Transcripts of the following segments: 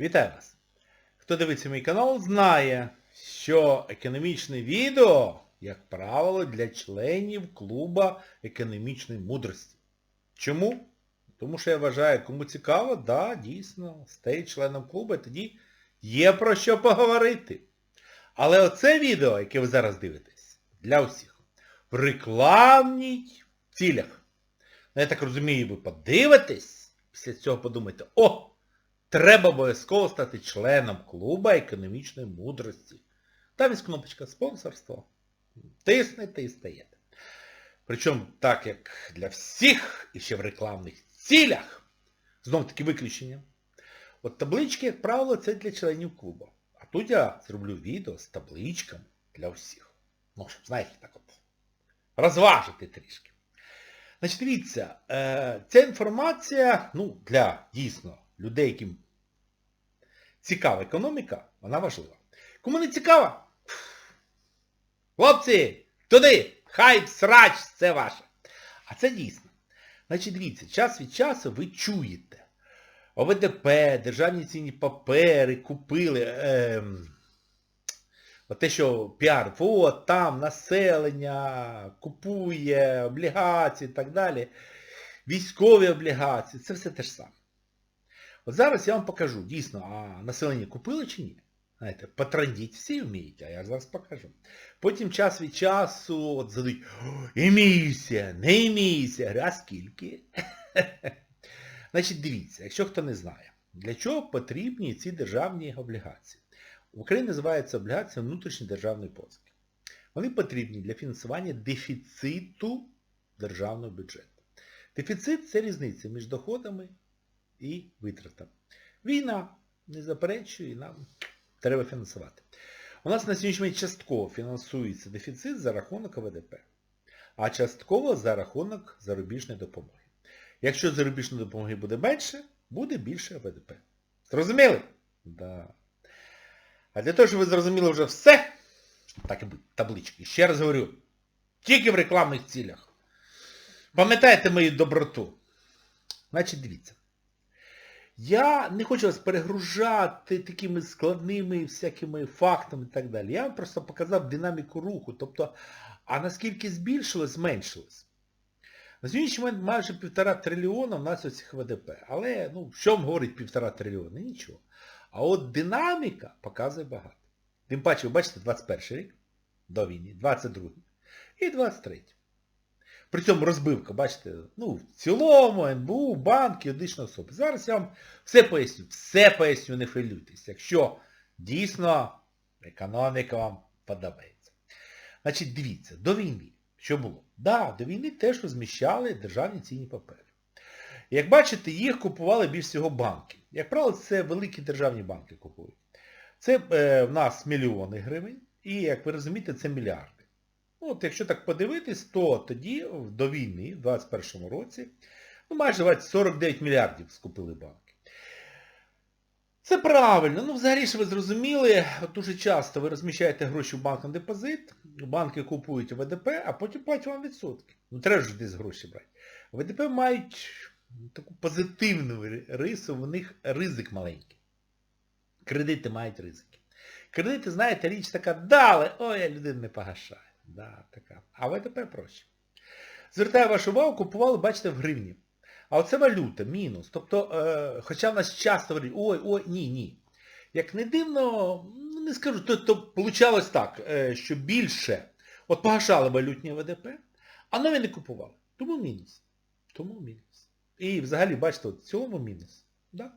Вітаю вас! Хто дивиться мій канал, знає, що економічне відео, як правило, для членів клуба економічної мудрості. Чому? Тому що я вважаю, кому цікаво, да, дійсно, стає членом клубу, і тоді є про що поговорити. Але оце відео, яке ви зараз дивитесь, для усіх, в рекламній цілях. Ну, я так розумію, ви подивитесь, після цього подумаєте, о! Треба обов'язково стати членом клуба економічної мудрості. Там є кнопочка спонсорство. Тиснете і стаєте. Причому так, як для всіх і ще в рекламних цілях, знов таки виключення. От таблички, як правило, це для членів клубу. А тут я зроблю відео з табличками для всіх. Ну, щоб, знаєте, так от розважити трішки. Значить, дивіться, е, ця інформація, ну, для дійсно людей, яким цікава економіка, вона важлива. Кому не цікава? Хлопці, туди! Хай срач, це ваше. А це дійсно. Значить, дивіться, час від часу ви чуєте. ОВДП, державні цінні папери купили. Ем, от те, що піар, от там населення купує облігації і так далі. Військові облігації, це все те ж саме. От зараз я вам покажу, дійсно, а населення купило чи ні? Знаєте, потрандіть всі вміють, а я зараз покажу. Потім час від часу от задають, емісія, не емісія. А скільки? Значить, дивіться, якщо хто не знає, для чого потрібні ці державні облігації? В Україні облігації внутрішньої державної позики. Вони потрібні для фінансування дефіциту державного бюджету. Дефіцит це різниця між доходами і витратами. Війна не заперечує, нам треба фінансувати. У нас на сьогоднішній момент частково фінансується дефіцит за рахунок ВДП, а частково за рахунок зарубіжної допомоги. Якщо зарубіжної допомоги буде менше, буде більше ВДП. Зрозуміли? Да. А для того, щоб ви зрозуміли вже все, так і таблички, ще раз говорю, тільки в рекламних цілях. Пам'ятайте мою доброту. Значить, дивіться. Я не хочу вас перегружати такими складними всякими фактами і так далі. Я вам просто показав динаміку руху. Тобто, а наскільки збільшилось, зменшилось. На сьогоднішній момент майже півтора трильйона в нас оцих ВДП. Але, ну, що вам говорить півтора трильйона? Нічого. А от динаміка показує багато. Тим паче, ви бачите, 21 рік до війни, 22 і 23. При цьому розбивка, бачите, ну, в цілому, НБУ, банки, юридичні особи. Зараз я вам все поясню. Все поясню, не хвилюйтесь. Якщо дійсно економіка вам подобається. Значить, дивіться, до війни, що було? Да, до війни теж розміщали державні цінні папери. Як бачите, їх купували більш всього банки. Як правило, це великі державні банки купують. Це е, в нас мільйони гривень, і, як ви розумієте, це мільярди. Ну, от якщо так подивитись, то тоді, до війни, в 2021 році, ну майже 49 мільярдів скупили банки. Це правильно. Ну, взагалі ж ви зрозуміли, дуже часто ви розміщаєте гроші в банк на депозит, банки купують ВДП, а потім платять вам відсотки. Ну, треба ж десь гроші брати. ВДП мають таку позитивну рису, в них ризик маленький. Кредити мають ризики. Кредити, знаєте, річ така, дали, ой, я людина не погашає. Да, така. А ВТП проще. Звертаю вашу увагу, купували, бачите, в гривні. А оце валюта, мінус. Тобто, е, хоча в нас часто говорять, ой, ой, ні, ні. Як не дивно, ну не скажу, то, то вийшло так, е, що більше от погашали валютні ВДП, а нові не купували. Тому мінус. Тому мінус. І взагалі, бачите, в цілому мінус. Да?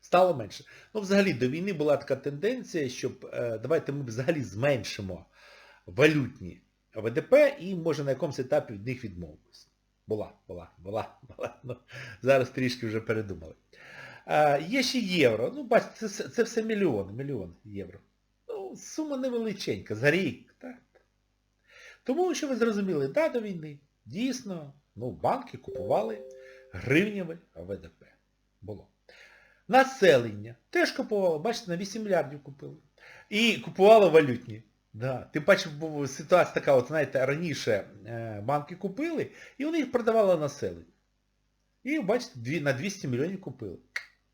Стало менше. Ну, взагалі, до війни була така тенденція, щоб е, давайте ми взагалі зменшимо валютні ВДП і, може, на якомусь етапі від них відмовилися. Була, була, була, була. Ну, зараз трішки вже передумали. А, є ще євро. Ну, бачите, це, це все мільйон, мільйон євро. Ну, сума невеличенька, за рік. Так. Тому, що ви зрозуміли, да, до війни, дійсно, ну, банки купували гривневе ВДП. Було. Населення теж купувало, бачите, на 8 мільярдів купили. І купувало валютні. Да. Тим паче була ситуація така, от знаєте, раніше е, банки купили, і вони їх продавали населенню. І, бачите, на 200 мільйонів купили.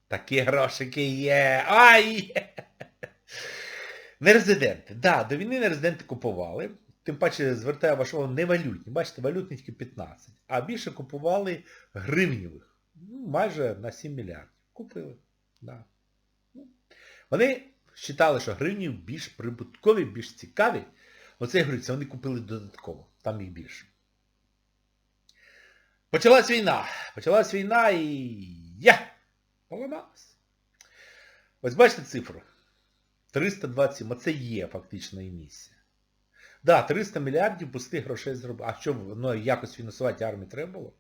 Такі грошики є. Ай! Нерезиденти. Да, до війни нерезиденти купували. Тим паче звертаю вашу увагу, не валютні. Бачите, валютні тільки 15. А більше купували гривнівих. Ну, майже на 7 мільярдів. Купили. Да. Ну, Вони вважали, що гривні більш прибуткові, більш цікаві. Оце я говорю, це вони купили додатково. Там їх більше. Почалась війна. Почалась війна і я поламалась. Ось бачите цифру. 327, оце є фактично емісія. Так, да, 300 мільярдів пустих грошей зробили. А що ну, якось фінансувати армію треба було?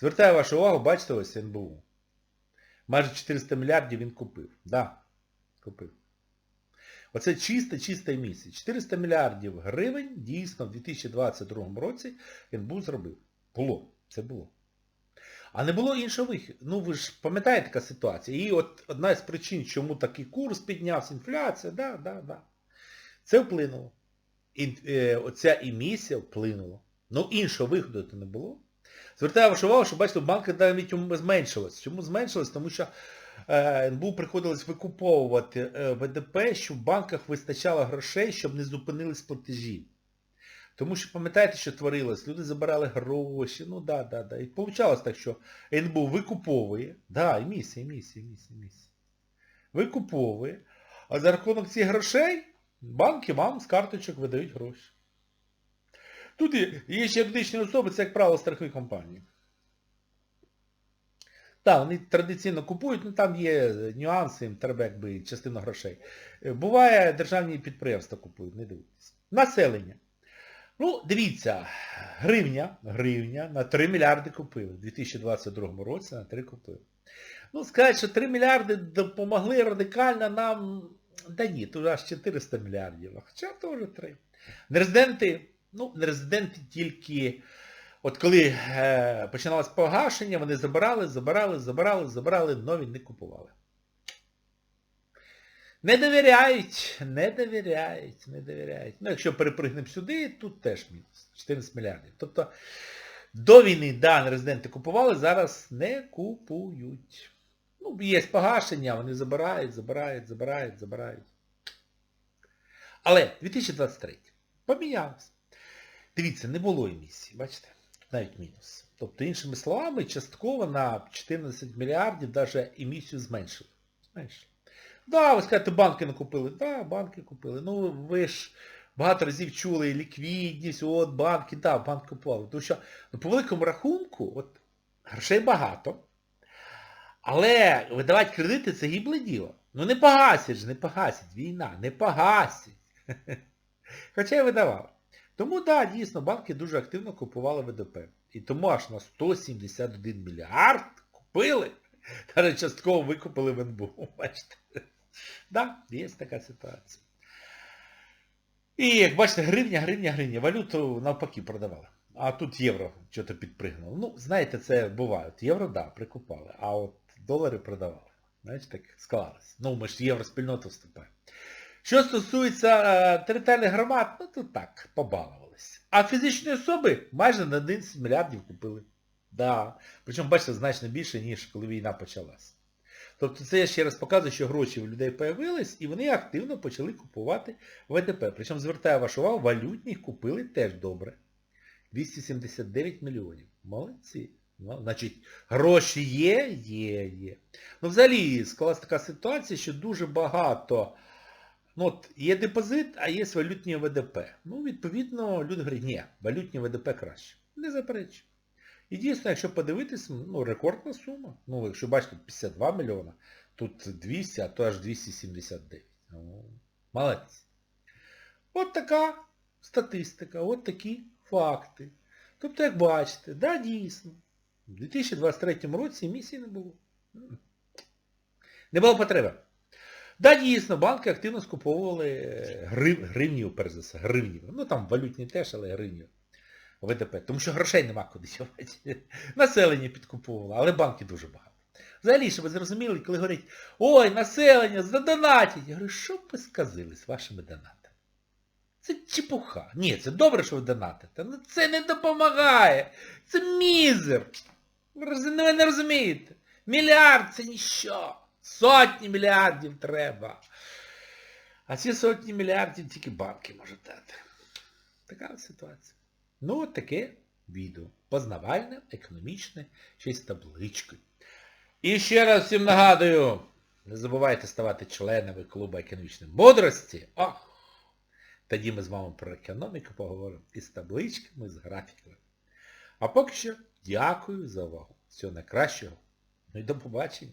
Звертаю вашу увагу, бачите ось НБУ. Майже 400 мільярдів він купив. Так, да, купив. Оце чиста, чиста емісія. 400 мільярдів гривень дійсно в 2022 році НБУ зробив. Було. Це було. А не було іншого виходу. Ну ви ж пам'ятаєте така ситуація. І от одна з причин, чому такий курс піднявся, інфляція, да, да, да. Це вплинуло. І е, оця емісія вплинула. Ну іншого виходу то не було. Звертаю вашу увагу, що бачите, банки навіть зменшились. Чому зменшилось? Тому що НБУ приходилось викуповувати е, ВДП, щоб в банках вистачало грошей, щоб не зупинились платежі. Тому що пам'ятаєте, що творилось? Люди забирали гроші, ну да, да, да. І получалось так, що НБУ викуповує, да, емісія, емісія, емісія, емісія. Викуповує, а за рахунок цих грошей банки вам з карточок видають гроші. Тут є ще юридичні особи, це, як правило, страхові компанії. Так, вони традиційно купують, ну там є нюанси, їм треба якби частину грошей. Буває, державні підприємства купують, не дивіться. Населення. Ну, дивіться, гривня, гривня на 3 мільярди купили. В 2022 році на 3 купили. Ну, сказати, що 3 мільярди допомогли радикально нам, да ні, тут аж 400 мільярдів, хоча теж 3. Нерезиденти, ну, нерезиденти тільки, от коли е, починалось погашення, вони забирали, забирали, забирали, забирали, нові не купували. Не довіряють, не довіряють, не довіряють. Ну, якщо перепригнемо сюди, тут теж мінус. 14 мільярдів. Тобто до війни, да, нерезиденти купували, зараз не купують. Ну, є погашення, вони забирають, забирають, забирають, забирають. Але 2023 помінялося. Дивіться, не було емісії, бачите? Навіть мінус. Тобто, іншими словами, частково на 14 мільярдів навіть емісію зменшили. Зменшили. Да, ви скажете, банки не купили. Да, банки купили. Ну, ви ж багато разів чули ліквідність, от банки, да, банк купували. Тому що ну, по великому рахунку, от, грошей багато. Але видавати кредити це гібле діло. Ну не погасять ж, не погасять. Війна, не погасять. Хоча й видавали. Тому, так, да, дійсно, банки дуже активно купували ВДП. І тому аж на 171 мільярд купили. Навіть частково викупили в НБУ. Бачите? Да, є така ситуація. І як бачите, гривня, гривня, гривня. Валюту навпаки продавали. А тут євро що-то підпригнуло. Ну, знаєте, це буває. Євро, да, прикупали. А от долари продавали. Знаєте, так склалось. Ну, ми ж в євроспільноту вступаємо. Що стосується е, територіальних громад, ну тут так, побалувалися. А фізичні особи майже на 11 мільярдів купили. Да. Причому, бачите, значно більше, ніж коли війна почалась. Тобто це я ще раз показую, що гроші у людей появились, і вони активно почали купувати ВДП. Причому звертаю вашу увагу, валютні купили теж добре. 279 мільйонів. Молодці. Ну, значить, гроші є, є, є. Ну, взагалі, склалась така ситуація, що дуже багато. Ну, от є депозит, а є валютні ВДП. Ну, відповідно, люди говорять, ні, валютні ВДП краще. Не заперечую. І дійсно, якщо подивитись, ну, рекордна сума. Ну, якщо бачите, 52 мільйона, тут 200, а то аж 279. Ну, молодець. От така статистика, от такі факти. Тобто, як бачите, да, дійсно, у 2023 році місії не було. Не було потреби. Да, дійсно, банки активно скуповували грив, гривню, перш за все, гривню. Ну там валютні теж, але гривню. ВДП. Тому що грошей нема куди дівати. Населення підкуповувало, але банки дуже багато. Взагалі, щоб ви зрозуміли, коли говорять, ой, населення, задонатять. Я говорю, що б ви сказали з вашими донатами? Це чепуха. Ні, це добре, що ви донатите, але це не допомагає. Це мізер. Ви не розумієте. Мільярд це ніщо. Сотні мільярдів треба. А ці сотні мільярдів тільки банки можуть дати. Така ситуація. Ну, от таке відео. Познавальне, економічне, ще з табличкою. І ще раз всім нагадую, не забувайте ставати членами клубу економічної мудрості. Ох! Тоді ми з вами про економіку поговоримо із табличками, з графіками. А поки що дякую за увагу. Всього найкращого. Ну і до побачення.